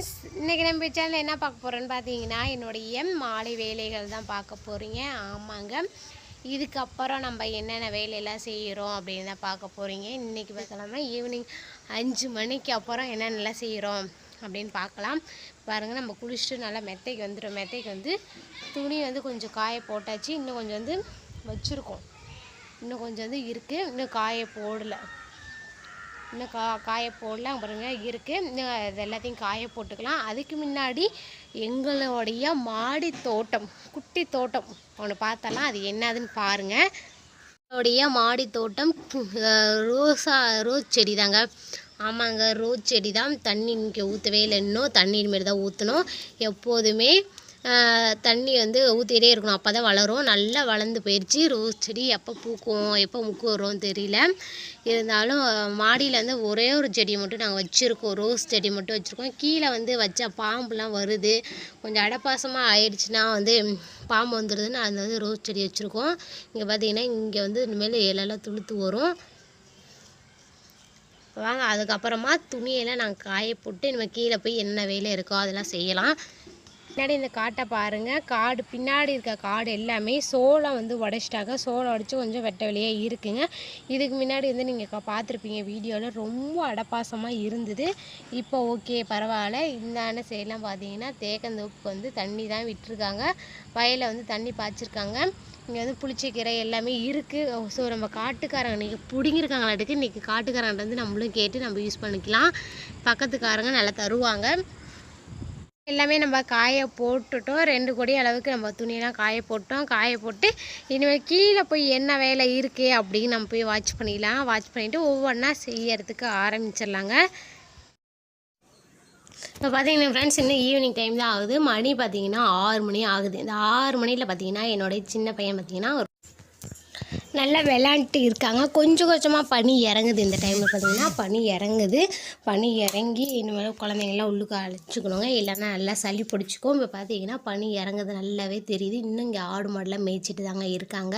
Friends இன்றைக்கி நம்ம சேனலில் என்ன பார்க்க போகிறோன்னு பார்த்தீங்கன்னா என்னுடைய மாலை வேலைகள் தான் பார்க்க போகிறீங்க ஆமாங்க. இதுக்கப்புறம் நம்ம என்னென்ன வேலையெல்லாம் செய்கிறோம் அப்படின்னு தான் பார்க்க போகிறீங்க இன்றைக்கி பார்க்கலாம்னா ஈவினிங் அஞ்சு மணிக்கு அப்புறம் என்னென்னலாம் செய்கிறோம் அப்படின்னு பார்க்கலாம். பாருங்கள் நம்ம குளிச்சுட்டு நல்லா மெத்தைக்கு வந்துடும் மெத்தைக்கு வந்து துணி வந்து கொஞ்சம் காய போட்டாச்சு. இன்னும் கொஞ்சம் வந்து வச்சுருக்கோம். இன்னும் கொஞ்சம் வந்து இருக்குது இன்னும் காய போடலை. இன்னும் கா காய போடலாம் பாருங்க இருக்குது இது எல்லாத்தையும் காய போட்டுக்கலாம். அதுக்கு முன்னாடி எங்களுடைய மாடி தோட்டம் குட்டி தோட்டம் ஒன்று பார்த்தலாம். அது என்னதுன்னு பாருங்கள் எங்களுடைய மாடி தோட்டம் ரோஸா ரோஸ் செடி தாங்க ஆமாங்க ரோஸ் செடி தான் தண்ணி இங்கே ஊற்றவே இல்லை. இன்னும் தண்ணி மாரி தான் ஊற்றணும் எப்போதுமே தண்ணி வந்து ஊற்றிட்டே இருக்கணும். அப்போ தான் வளரும். நல்லா வளர்ந்து போயிடுச்சு ரோஸ் செடி எப்போ பூக்கும் எப்போ முக்கு வரும் தெரியல. இருந்தாலும் மாடியில் வந்து ஒரே ஒரு செடி மட்டும் நாங்கள் வச்சுருக்கோம். ரோஸ் செடி மட்டும் வச்சுருக்கோம். கீழே வந்து வச்சா பாம்புலாம் வருது. கொஞ்சம் அடப்பாசமாக ஆயிடுச்சுன்னா வந்து பாம்பு வந்துடுதுன்னு அது வந்து ரோஸ் செடி வச்சுருக்கோம். இங்கே பார்த்தீங்கன்னா இங்கே வந்து இனிமேல் இலெல்லாம் துளுத்து வரும். வாங்க அதுக்கப்புறமா துணியெல்லாம் நாங்கள் காய போட்டு இனிமேல் கீழே போய் என்ன வேலை இருக்கோ அதெல்லாம் செய்யலாம். பின்னாடி இந்த காட்டை பாருங்கள் காடு பின்னாடி இருக்க காடு எல்லாமே சோளம் வந்து உடச்சிட்டாங்க. சோளம் உடச்சி கொஞ்சம் வெட்ட வெளியாக இருக்குங்க. இதுக்கு முன்னாடி வந்து நீங்கள் பார்த்துருப்பீங்க வீடியோவில் ரொம்ப அடப்பாசமாக இருந்தது. இப்போ ஓகே பரவாயில்ல. இந்தான சைடெலாம் பார்த்தீங்கன்னா தேக்கந்தோப்புக்கு வந்து தண்ணி தான் விட்டுருக்காங்க. வயலில் வந்து தண்ணி பாய்ச்சிருக்காங்க. இங்கே வந்து புளிச்சக்கீரை எல்லாமே இருக்குது ஸோ நம்ம காட்டுக்காரங்க இன்றைக்கி பிடிங்கிருக்காங்களாட்டுக்கு இன்றைக்கி காட்டுக்காரங்கிட்ட வந்து நம்மளும் கேட்டு நம்ம யூஸ் பண்ணிக்கலாம். பக்கத்துக்காரங்க நல்லா தருவாங்க. எல்லாமே நம்ம காய போட்டுட்டோம். ரெண்டு கொடி அளவுக்கு நம்ம துணியெல்லாம் காய போட்டோம். காய போட்டு இனிமேல் கீழே போய் என்ன வேலை இருக்குது அப்படின்னு நம்ம போய் வாட்ச் பண்ணிடலாம். வாட்ச் பண்ணிவிட்டு ஒவ்வொன்றா செய்யறதுக்கு ஆரம்பிச்சிடலாங்க. இப்போ பார்த்தீங்கன்னா ஃப்ரெண்ட்ஸ் இன்னும் ஈவினிங் டைம் தான் ஆகுது. மணி பார்த்தீங்கன்னா ஆறு மணி ஆகுது. இந்த ஆறு மணியில் பார்த்தீங்கன்னா என்னுடைய சின்ன பையன் பார்த்தீங்கன்னா ஒரு நல்லா விளாண்டுட்டு இருக்காங்க. கொஞ்சம் கொஞ்சமாக பனி இறங்குது இந்த டைமில் பார்த்தீங்கன்னா பனி இறங்குது. பனி இறங்கி இனிமேல் குழந்தைங்கள்லாம் உள்ளுக்கு அழைச்சிக்கணுங்க. இல்லைன்னா நல்லா சளி பிடிச்சிக்கும். இப்போ பார்த்தீங்கன்னா பனி இறங்குது. நல்லாவே தெரியுது. இன்னும் இங்கே ஆடு மாடெலாம் மேய்ச்சிட்டு தாங்க இருக்காங்க.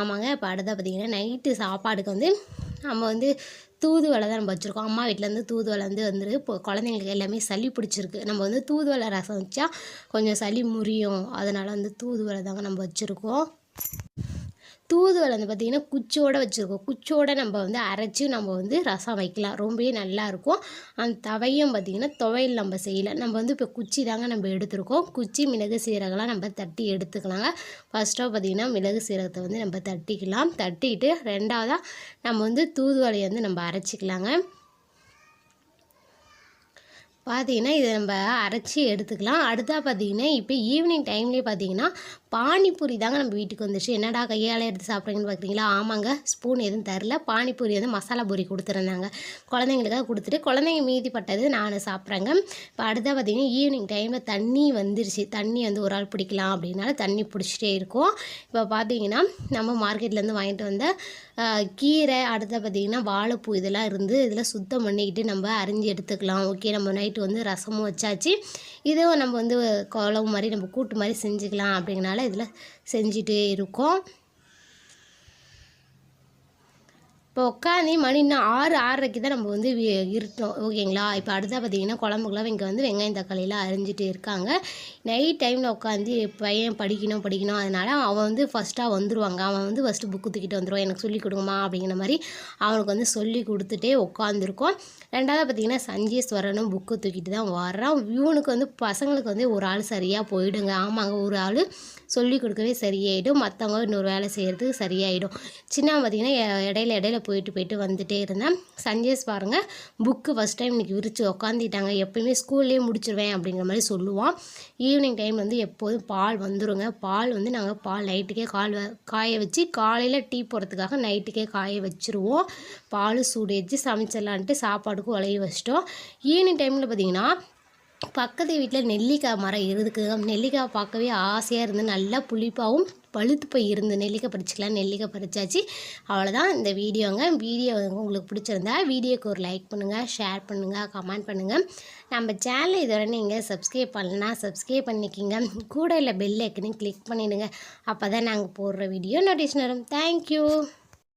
ஆமாங்க. இப்போ அடுத்த பார்த்தீங்கன்னா நைட்டு சாப்பாடுக்கு வந்து நம்ம வந்து தூதுவளை தான் நம்ம வச்சுருக்கோம். அம்மா வீட்டிலேருந்து தூதுவளை வந்து வந்துருக்கு. இப்போ குழந்தைங்களுக்கு எல்லாமே சளி பிடிச்சிருக்கு. நம்ம வந்து தூதுவளை ரசம் வச்சா கொஞ்சம் சளி முறியும். அதனால் வந்து தூதுவளை தாங்க நம்ம வச்சுருக்கோம். தூதுவளை வந்து பார்த்திங்கன்னா குச்சோடு வச்சுருக்கோம். குச்சோடு நம்ம வந்து அரைச்சி நம்ம வந்து ரசம் வைக்கலாம். ரொம்பவே நல்லாயிருக்கும் அந்த தவையும் பார்த்திங்கன்னா துவையல் நம்ம செய்யலை. நம்ம வந்து இப்போ குச்சி தாங்க நம்ம எடுத்துருக்கோம். குச்சி மிளகு சீரகம்லாம் நம்ம தட்டி எடுத்துக்கலாங்க. ஃபஸ்ட்டாக பார்த்திங்கன்னா மிளகு சீரகத்தை வந்து நம்ம தட்டிக்கலாம். தட்டிக்கிட்டு ரெண்டாவதாக நம்ம வந்து தூதுவளையை வந்து நம்ம அரைச்சிக்கலாங்க. பார்த்தீங்கன்னா இதை நம்ம அரைச்சி எடுத்துக்கலாம். அடுத்தா பார்த்தீங்கன்னா இப்போ ஈவினிங் டைம்லேயே பார்த்தீங்கன்னா பானிபூரி தாங்க நம்ம வீட்டுக்கு வந்துச்சு என்னடா கையால் எடுத்து சாப்பிட்றீங்கன்னு பார்க்குறீங்களா? ஆமாங்க ஸ்பூன் எதுவும் தரல. பானிபூரி வந்து மசாலா பூரி கொடுத்துருந்தாங்க குழந்தைங்களுக்காக கொடுத்துட்டு குழந்தைங்க மீதிப்பட்டது நான் சாப்பிட்றேங்க. இப்போ அடுத்தா பார்த்தீங்கன்னா ஈவினிங் டைமில் தண்ணி வந்துருச்சு. தண்ணி வந்து ஒரு ஆள் பிடிக்கலாம் அப்படின்னால தண்ணி பிடிச்சிட்டே இருக்கும். இப்போ பார்த்தீங்கன்னா நம்ம மார்க்கெட்லேருந்து வாங்கிட்டு வந்த கீரை அடுத்த பார்த்தீங்கன்னா வாழைப்பூ இதெல்லாம் இருந்து இதெல்லாம் சுத்தம் பண்ணிக்கிட்டு நம்ம அரிஞ்சு எடுத்துக்கலாம். ஓகே நம்ம நைட் நைட்டு வந்து ரசமும் வச்சாச்சு. இதுவும் நம்ம வந்து குழம்பு மாதிரி நம்ம கூட்டு மாதிரி செஞ்சுக்கலாம் அப்படிங்கனால இதில் செஞ்சுட்டே இருக்கோம். இப்போ உட்காந்து மணி இன்னும் ஆறு ஆறரைக்கு தான் நம்ம வந்து இருட்டோம். ஓகேங்களா? இப்போ அடுத்தா பார்த்தீங்கன்னா குழம்புக்குலாம் இங்கே வந்து வெங்காயம் தக்காளியெல்லாம் அரிஞ்சிட்டு இருக்காங்க. நைட் டைமில் உட்காந்து பையன் படிக்கணும் படிக்கணும். அதனால் அவன் வந்து ஃபஸ்ட்டாக வந்துடுவாங்க அவன் வந்து ஃபஸ்ட்டு புக்கு தூக்கிட்டு வந்துடுவான் எனக்கு சொல்லி கொடுங்கம்மா அப்படிங்கிற மாதிரி அவனுக்கு வந்து சொல்லி கொடுத்துட்டே உட்காந்துருக்கோம் ரெண்டாவது பார்த்தீங்கன்னா சஞ்சீஸ்வரனும் புக்கு தூக்கிட்டு தான் வர்றான். இவனுக்கு வந்து பசங்களுக்கு வந்து ஒரு ஆள் சரியாக போயிடுங்க. ஆமாங்க ஒரு ஆள் சொல்லி கொடுக்கவே சரியாயிடும். மற்றவங்க இன்னொரு வேலை செய்கிறதுக்கு சரியாயிடும். சின்ன பார்த்தீங்கன்னா இடையில இடையில போயிட்டு போயிட்டு வந்துட்டே இருந்தேன். சஞ்சேஸ் பாருங்கள் புக்கு ஃபஸ்ட் டைம் இன்றைக்கி விரித்து உக்காந்துட்டாங்க. எப்போயுமே ஸ்கூல்லேயே முடிச்சிருவேன் அப்படிங்கிற மாதிரி சொல்லுவான். ஈவினிங் டைம் வந்து எப்போதும் பால் வந்துருங்க. பால் வந்து நாங்கள் பால் நைட்டுக்கே கால் வ- காய வச்சு காலையில் டீ போடுறதுக்காக நைட்டுக்கே காய வச்சுருவோம். பால் சூடு வச்சு சமைச்சிடலான்ட்டு சாப்பாடுக்கும் உலைய வச்சிட்டோம். ஈவினிங் டைமில் பார்த்தீங்கன்னா பக்கத்து வீட்டில் நெல்லிக்காய் மரம் இருக்குது நெல்லிக்காய் பார்க்கவே ஆசையாக இருந்து நல்லா புளிப்பாகவும் பழுத்து போய் இருந்து. நெல்லிக்காய் பறிச்சிக்கலாம் நெல்லிக்காய் பறிச்சாச்சு. அவ்வளோதான் இந்த வீடியோங்க. வீடியோ உங்களுக்கு பிடிச்சிருந்தா வீடியோக்கு ஒரு லைக் பண்ணுங்கள் ஷேர் பண்ணுங்கள் கமெண்ட் பண்ணுங்கள் நம்ம சேனலை இதுவரை நீங்கள் சப்ஸ்கிரைப் பண்ணலன்னா சப்ஸ்கிரைப் பண்ணிக்கிங்க. கூட இல்லை பெல் ஐக்கனையும் கிளிக் பண்ணிவிடுங்க அப்போ தான் நாங்கள் போடுற வீடியோ நோட்டிஃபிகேஷன் வரும். தேங்க்யூ